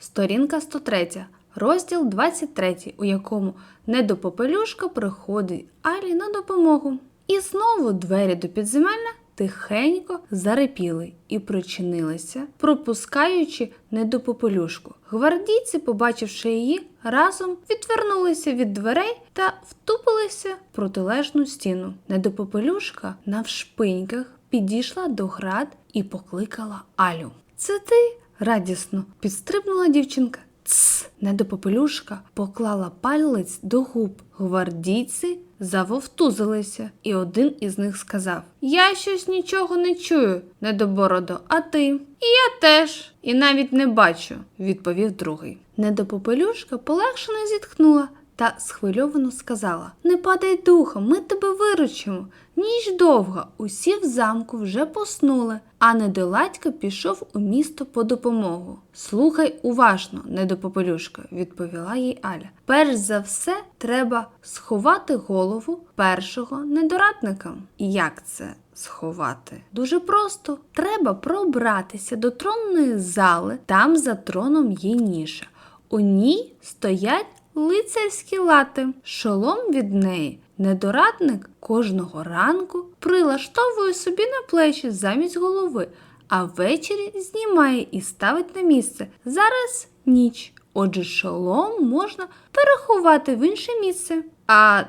Сторінка 103, розділ 23, у якому недопопелюшка приходить Алі на допомогу. І знову двері до підземелля тихенько зарипіли і причинилися, пропускаючи недопопелюшку. Гвардійці, побачивши її, разом відвернулися від дверей та втупилися в протилежну стіну. Недопопелюшка навшпиньках підійшла до град і покликала Алю. Це ти? Радісно підстрибнула дівчинка. Цс, недопопелюшка поклала палець до губ. Гвардійці завовтузилися, і один із них сказав: Я щось нічого не чую, недобородо, а ти? І я теж, і навіть не бачу, відповів другий. Недопопелюшка полегшено зітхнула та схвильовано сказала: Не падай духом, ми тебе виручимо. Ніч довга, усі в замку вже поснули, а недоладька пішов у місто по допомогу. Слухай уважно, недопопелюшка, відповіла їй Аля. Перш за все, треба сховати голову першого недорадника. Як це? Сховати дуже просто. Треба пробратися до тронної зали, там за троном є ніша. У ній стоять лицарські лати, шолом від неї. Недорадник кожного ранку прилаштовує собі на плечі замість голови, а ввечері знімає і ставить на місце. Зараз ніч. Отже, шолом можна переховати в інше місце. А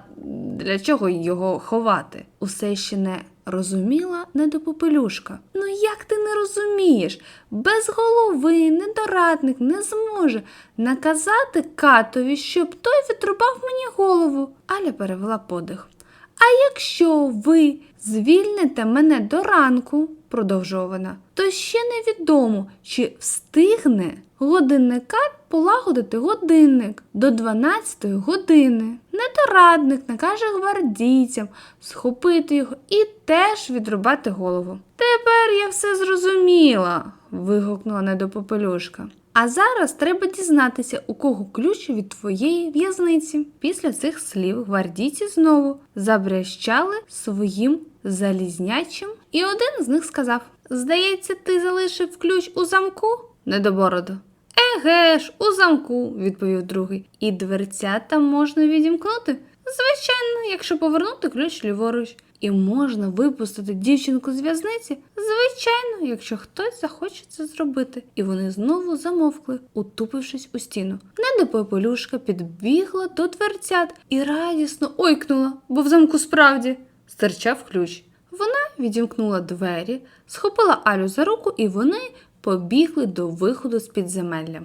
для чого його ховати? Усе ще не розуміла недопопелюшка. Ну як ти не розумієш? Без голови недорадник не зможе наказати катові, щоб той відрубав мені голову. Аля перевела подих. А якщо ви звільните мене до ранку, продовжувала вона, то ще невідомо, чи встигне годинникар полагодити годинник до 12 години. Недорадник накаже гвардійцям схопити його і теж відрубати голову. Тепер я все зрозуміла, вигукнула недопопелюшка. А зараз треба дізнатися, у кого ключ від твоєї в'язниці. Після цих слів гвардійці знову забрящали своїм залізнячим, і один з них сказав: Здається, ти залишив ключ у замку, недобородо. Еге ж, у замку, відповів другий. І дверцята можна відімкнути? Звичайно, якщо повернути ключ ліворуч. І можна випустити дівчинку з в'язниці? Звичайно, якщо хтось захоче це зробити. І вони знову замовкли, утупившись у стіну. Недопопелюшка підбігла до дверцят і радісно ойкнула, бо в замку справді стирчав ключ. Вона відімкнула двері, схопила Алю за руку, і вони побігли до виходу з підземелля.